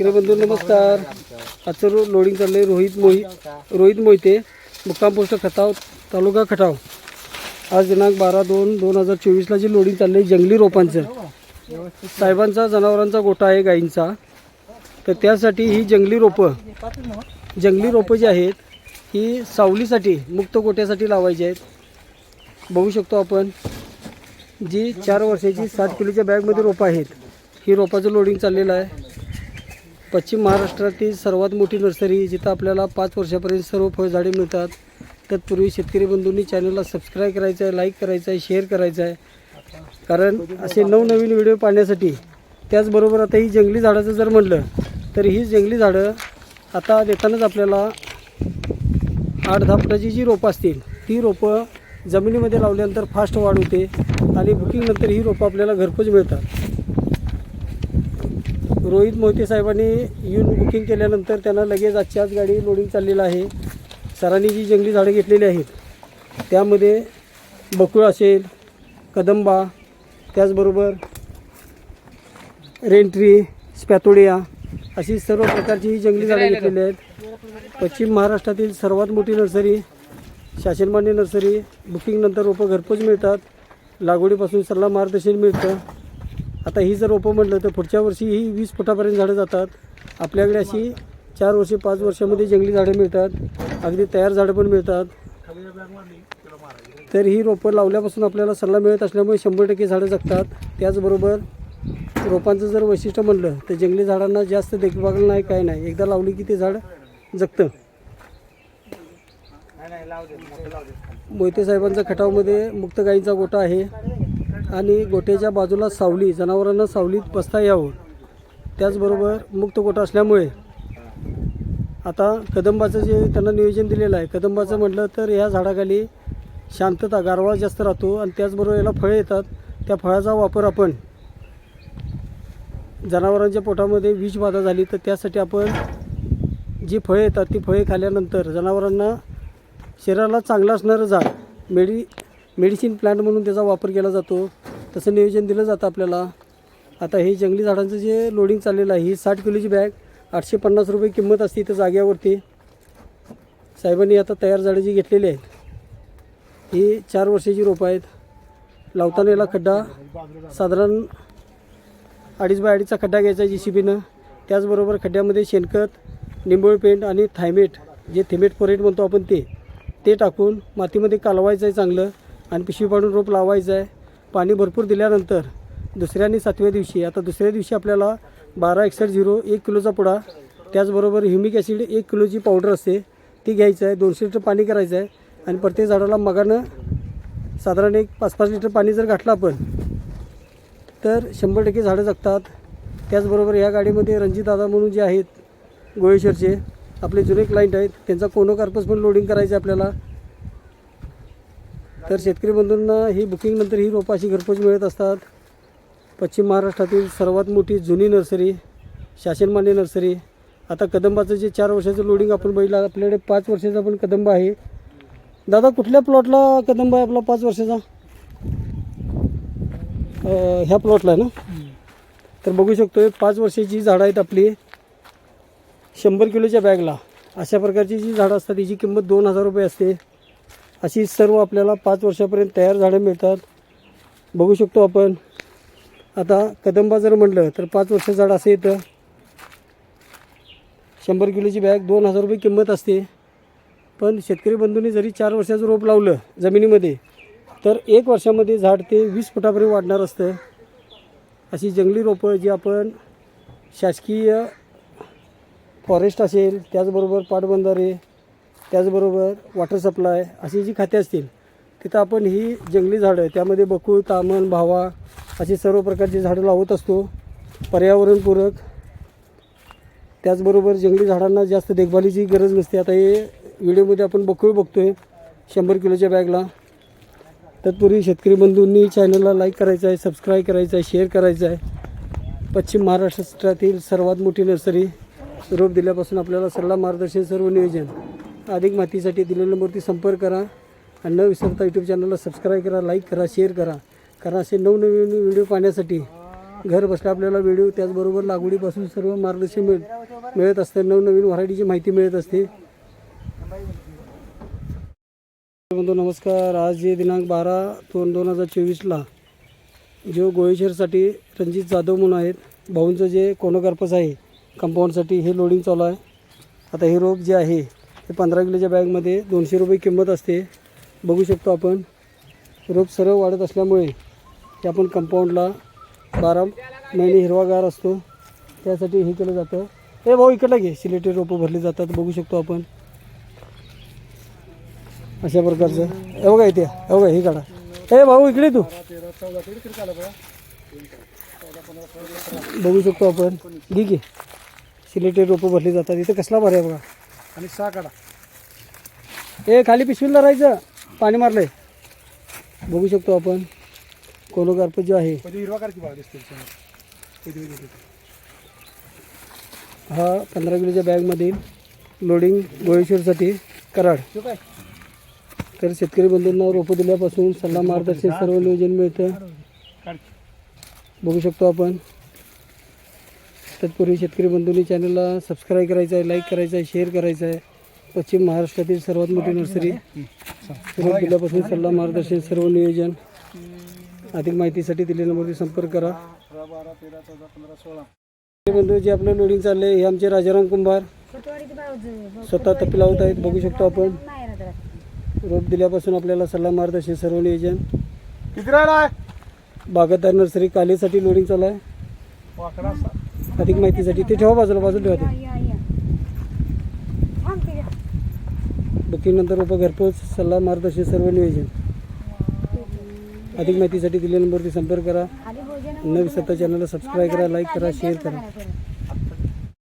शेतकरी बंधू नमस्कार. आजचं रो लोडिंग चाललं आहे रोहित मोहित रोहित मोहिते मुक्काम पोस्ट खटाव तालुका खटाव. आज दिनांक बारा दोन दोन हजार चोवीसला जे लोडिंग चाललं आहे जंगली रोपांचं. साहेबांचा जनावरांचा गोठा आहे गाईंचा तर त्यासाठी ही जंगली रोपं जंगली रोपं जी आहेत ही सावलीसाठी मुक्त गोट्यासाठी लावायची आहेत. बघू शकतो आपण जी चार वर्षाची सात किलोच्या बॅगमध्ये रोपं आहेत ही रोपाचं लोडिंग चाललेलं आहे. पश्चिम महाराष्ट्रातील सर्वात मोठी नर्सरी जिथं आपल्याला पाच वर्षापर्यंत सर्व फळझाडे मिळतात. तत्पूर्वी शेतकरी बंधूंनी चॅनलला सबस्क्राईब करायचं आहे लाईक करायचं आहे शेअर करायचं आहे कारण असे नवनवीन व्हिडिओ पाहण्यासाठी त्याचबरोबर आता ही जंगली झाडाचं जर म्हटलं तर ही जंगली झाडं आता देतानाच आपल्याला आठ दहा फुटाची जी रोपं असतील ती रोपं जमिनीमध्ये लावल्यानंतर फास्ट वाढ होते आणि बुकिंगनंतर ही रोपं आपल्याला घरपोच मिळतात. रोहित मोहिते साहेबांनी येऊन बुकिंग केल्यानंतर त्यांना लगेच आजची आज गाडी लोडिंग चाललेलं आहे. सरांनी जी जंगली झाडं घेतलेली आहेत त्यामध्ये बकुळ असेल कदंबा त्याचबरोबर रेंट्री स्पॅथोडिया अशी सर्व प्रकारची ही जंगली झाडं घेतलेली आहेत. पश्चिम महाराष्ट्रातील सर्वात मोठी नर्सरी शासनमान्य नर्सरी बुकिंगनंतर रोपं घरपोच मिळतात. लागवडीपासून सल्ला मार्गदर्शन मिळतं. आता ही जर रोपं म्हटलं तर पुढच्या वर्षी ही वीस फुटापर्यंत झाडं जातात. आपल्याकडे अशी चार वर्षे पाच वर्षामध्ये जंगली झाडं मिळतात. अगदी तयार झाडं पण मिळतात. तर ही रोपं लावल्यापासून आपल्याला सल्ला मिळत असल्यामुळे शंभर टक्के झाडं जगतात. त्याचबरोबर रोपांचं जर वैशिष्ट्य म्हणलं तर जंगली झाडांना जास्त देखभाल नाही काय नाही. एकदा लावली की ते झाड जगतं. मोहिते साहेबांचा खटावमध्ये मुक्त गायींचा गोठा आहे. आणि गोठ्याच्या बाजूला सावली जनावरांना सावलीत बसता यावं. त्याचबरोबर मुक्त गोठा असल्यामुळे आता कदंबाचं जे त्यांना नियोजन दिलेलं आहे कदंबाचं म्हटलं तर ह्या झाडाखाली शांतता गारवा जास्त राहतो आणि त्याचबरोबर याला फळे येतात. त्या फळाचा वापर आपण जनावरांच्या पोटामध्ये विषबाधा झाली तर त्यासाठी आपण जी फळे येतात ती फळे खाल्ल्यानंतर जनावरांना शरीराला चांगलं असणारं झाड मेडि मेडिसिन प्लांट म्हणून त्याचा वापर केला जातो. तसं नियोजन दिलं जातं आपल्याला. आता हे जंगली झाडांचं जे लोडिंग चाललेलं आहे ही साठ किलोची बॅग आठशे पन्नास रुपये किंमत असते इथं जाग्यावरती साहेबांनी आता तयार झाडं जी घेतलेली आहेत ही चार वर्षाची रोपं आहेत. लावताना याला खड्डा साधारण अडीच बाय अडीचचा खड्डा घ्यायचा जी सी बीनं त्याचबरोबर खड्ड्यामध्ये शेणखत निंबोळ पेंट आणि थायमेट जे थेमेट फोरेट म्हणतो आपण ते ते टाकून मातीमध्ये कालवायचं आहे चांगलं. आणि पिशवी पाडून रोप लावायचं आहे. पाणी भरपूर दिल्यानंतर दुसऱ्या आणि सातव्या दिवशी आता दुसऱ्या दिवशी आपल्याला बारा एकसष्ट झिरो एक किलोचा पुडा त्याचबरोबर ह्युमिक ॲसिड एक किलोची पावडर असते ती घ्यायचं आहे. दोनशे लिटर पाणी करायचं आहे. आणि प्रत्येक झाडाला मगानं साधारण एक पाच पाच लिटर पाणी जर घातलं आपण तर शंभर टक्के झाडं जगतात. त्याचबरोबर या गाडीमध्ये रणजितदादा म्हणून जे आहेत गोळेश्वरचे आपले जुने क्लायंट आहेत त्यांचा कोनोकार्पस पण लोडिंग करायचं आहे आपल्याला. तर शेतकरी बंधूंना ही बुकिंगनंतर ही रोपं अशी घरपोच मिळत असतात. पश्चिम महाराष्ट्रातील सर्वात मोठी जुनी नर्सरी शासनमान्य नर्सरी. आता कदंबाचं जे चार वर्षाचं लोडिंग आपण बघितलं आपल्याकडे पाच वर्षाचा पण कदंब आहे. दादा कुठल्या प्लॉटला कदंब आहे आपला पाच वर्षाचा? ह्या प्लॉटला आहे ना? तर बघू शकतो पाच वर्षाची झाडं आहेत आपली. शंभर किलोच्या बॅगला. अशा प्रकारची जी झाडं असतात हिची किंमत दोन हजार रुपये असते. अशी सर्व आपल्याला पाच वर्षापर्यंत तयार झाडं मिळतात. बघू शकतो आपण. आता कदंबा जर म्हटलं तर पाच वर्षाचं झाड असं येतं. शंभर किलोची बॅग दोन हजार रुपये किंमत असते. पण शेतकरी बंधूंनी जरी चार वर्षाचं रोप लावलं जमिनीमध्ये तर एक वर्षामध्ये झाड ते वीस फुटापर्यंत वाढणार असतं. अशी जंगली रोपं जी आपण शासकीय फॉरेस्ट असेल त्याचबरोबर पाटबंधारे त्याचबरोबर वॉटर सप्लाय अशी जी खाते असतील तिथं आपण ही जंगली झाडं त्यामध्ये बकूळ तामण भावा अशी सर्व प्रकारची झाडं लावत असतो. पर्यावरणपूरक. त्याचबरोबर जंगली झाडांना जास्त देखभालीची गरज नसते. आता हे व्हिडिओमध्ये आपण बकुळ आहे शंभर किलोच्या बॅगला. तत्पूर्वी शेतकरी बंधूंनी चॅनलला लाईक करायचं आहे सबस्क्राईब करायचं आहे शेअर करायचं आहे. पश्चिम महाराष्ट्रातील सर्वात मोठी नर्सरी रोप दिल्यापासून आपल्याला सल्ला मार्गदर्शन सर्व नियोजन. अधिक माहितीसाठी दिलेल्या नंबरवरती संपर्क करा. आणि न विसरता यूट्यूब चॅनलला सबस्क्राईब करा लाईक करा शेअर करा. कारण असे नवनवीन व्हिडिओ पाहण्यासाठी घर बसल्या आपल्याला व्हिडिओ त्याचबरोबर लागवडीपासून सर्व मार्गदर्शन मिळ मिळत असते. नवनवीन व्हरायटीची माहिती मिळत असते. बंधू नमस्कार. आज जे दिनांक बारा दोन दोन हजार चोवीसला जो गोळेश्वरसाठी रणजित जाधव म्हणून आहेत भाऊंचं जे कोनोकार्पस आहे कंपाऊंडसाठी हे लोडिंग चालू आहे. आता हे रोप जे आहे ते पंधरा किलोच्या बॅगमध्ये दोनशे रुपये किंमत असते. बघू शकतो आपण. रोप सरळ वाढत असल्यामुळे ते आपण कंपाऊंडला बारा महिने हिरवागार असतो. त्यासाठी हे केलं जातं. हे भाऊ इकडला घे. सिलेटेड रोपं भरली जातात. बघू शकतो आपण. अशा प्रकारचं. एवढा बघा इथे. हे हे काढा. हे भाऊ इकडे तू. बघू शकतो आपण. घे की. सिलेटेड रोपं भरली जातात. इथं कसला भर आहे बघा. आणि सहा काढा. ए खाली पिशवीला राहायचं पाणी मारलंय. बघू शकतो आपण कोलोगार्प जो आहे. कधी हिरवा कार की बाग दिसते कधी कधी हा पंधरा किलोच्या बॅगमधील लोडिंग गोळेश्वरसाठी कराड. काय? तर शेतकरी बंधूंना रोपं दिल्यापासून सल्ला मार्गदर्शन सर्व नियोजन मिळतं. बघू शकतो आपण. तत्पूर्वी शेतकरी बंधूंनी चॅनलला सबस्क्राईब करायचं आहे लाईक करायचं आहे शेअर करायचं आहे. पश्चिम महाराष्ट्रातील सर्वात मोठी नर्सरी रोप दिल्यापासून सल्ला मार्गदर्शन सर्व नियोजन. अधिक माहितीसाठी दिलेल्या नंबरवर संपर्क करा. बंधू जे आपलं लोडिंग चाललंय हे आमचे राजाराम कुंभार. स्वतः तपी लावत आहेत बघू शकतो आपण. रोप दिल्यापासून आपल्याला सल्ला मार्गदर्शन सर्व नियोजन. बागायतदार नर्सरी कालेसाठी लोडिंग चालू आहे. अधिक माहितीसाठी ते ठेवा बाजूला बाजूला ठेवा ते. बुकिंगनंतर रोपं घरपोच सल्ला मार्गदर्शन सर्व नियोजन. अधिक माहितीसाठी दिलेल्या नंबरवरती संपर्क करा. न विसरता चॅनलला सबस्क्राईब करा लाईक करा शेअर करा.